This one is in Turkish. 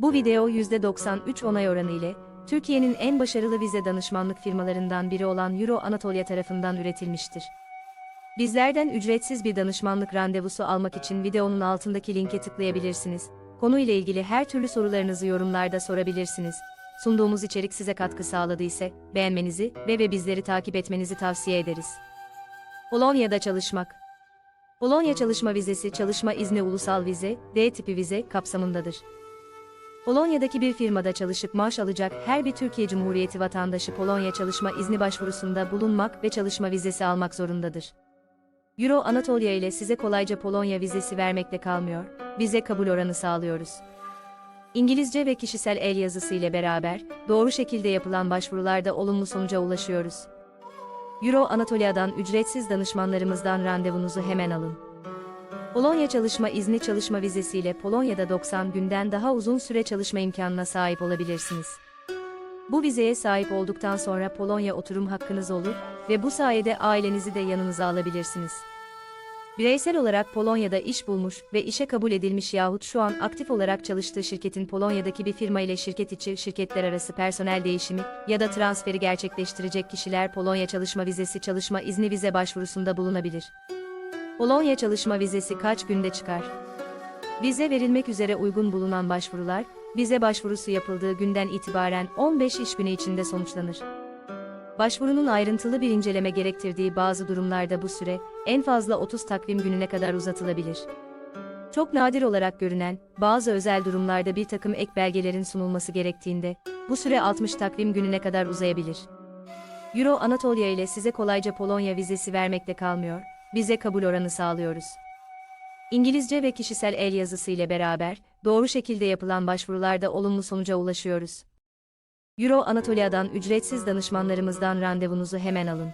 Bu video %93 onay oranı ile Türkiye'nin en başarılı vize danışmanlık firmalarından biri olan Euro Anatolia tarafından üretilmiştir. Bizlerden ücretsiz bir danışmanlık randevusu almak için videonun altındaki linke tıklayabilirsiniz. Konuyla ilgili her türlü sorularınızı yorumlarda sorabilirsiniz. Sunduğumuz içerik size katkı sağladıysa beğenmenizi ve ve bizleri takip etmenizi tavsiye ederiz. Polonya'da çalışmak Polonya çalışma vizesi çalışma izni ulusal vize, D tipi vize kapsamındadır. Polonya'daki bir firmada çalışıp maaş alacak her bir Türkiye Cumhuriyeti vatandaşı Polonya çalışma izni başvurusunda bulunmak ve çalışma vizesi almak zorundadır. Euro Anatolia ile size kolayca Polonya vizesi vermekle kalmıyor, vize kabul oranı sağlıyoruz. İngilizce ve kişisel el yazısı ile beraber, doğru şekilde yapılan başvurularda olumlu sonuca ulaşıyoruz. Euro Anatolia'dan ücretsiz danışmanlarımızdan randevunuzu hemen alın. Polonya çalışma izni çalışma vizesiyle Polonya'da 90 günden daha uzun süre çalışma imkanına sahip olabilirsiniz. Bu vizeye sahip olduktan sonra Polonya oturum hakkınız olur ve bu sayede ailenizi de yanınıza alabilirsiniz. Bireysel olarak Polonya'da iş bulmuş ve işe kabul edilmiş yahut şu an aktif olarak çalıştığı şirketin Polonya'daki bir firma ile şirket içi şirketler arası personel değişimi ya da transferi gerçekleştirecek kişiler Polonya çalışma vizesi çalışma izni vize başvurusunda bulunabilir. Polonya çalışma vizesi kaç günde çıkar? Vize verilmek üzere uygun bulunan başvurular, vize başvurusu yapıldığı günden itibaren 15 iş günü içinde sonuçlanır. Başvurunun ayrıntılı bir inceleme gerektirdiği bazı durumlarda bu süre, en fazla 30 takvim gününe kadar uzatılabilir. Çok nadir olarak görünen, bazı özel durumlarda bir takım ek belgelerin sunulması gerektiğinde, bu süre 60 takvim gününe kadar uzayabilir. Euro Anatolia ile size kolayca Polonya vizesi vermekle kalmıyor, vize kabul oranı sağlıyoruz. İngilizce ve kişisel el yazısı ile beraber, doğru şekilde yapılan başvurularda olumlu sonuca ulaşıyoruz. Euro Anatolia'dan ücretsiz danışmanlarımızdan randevunuzu hemen alın.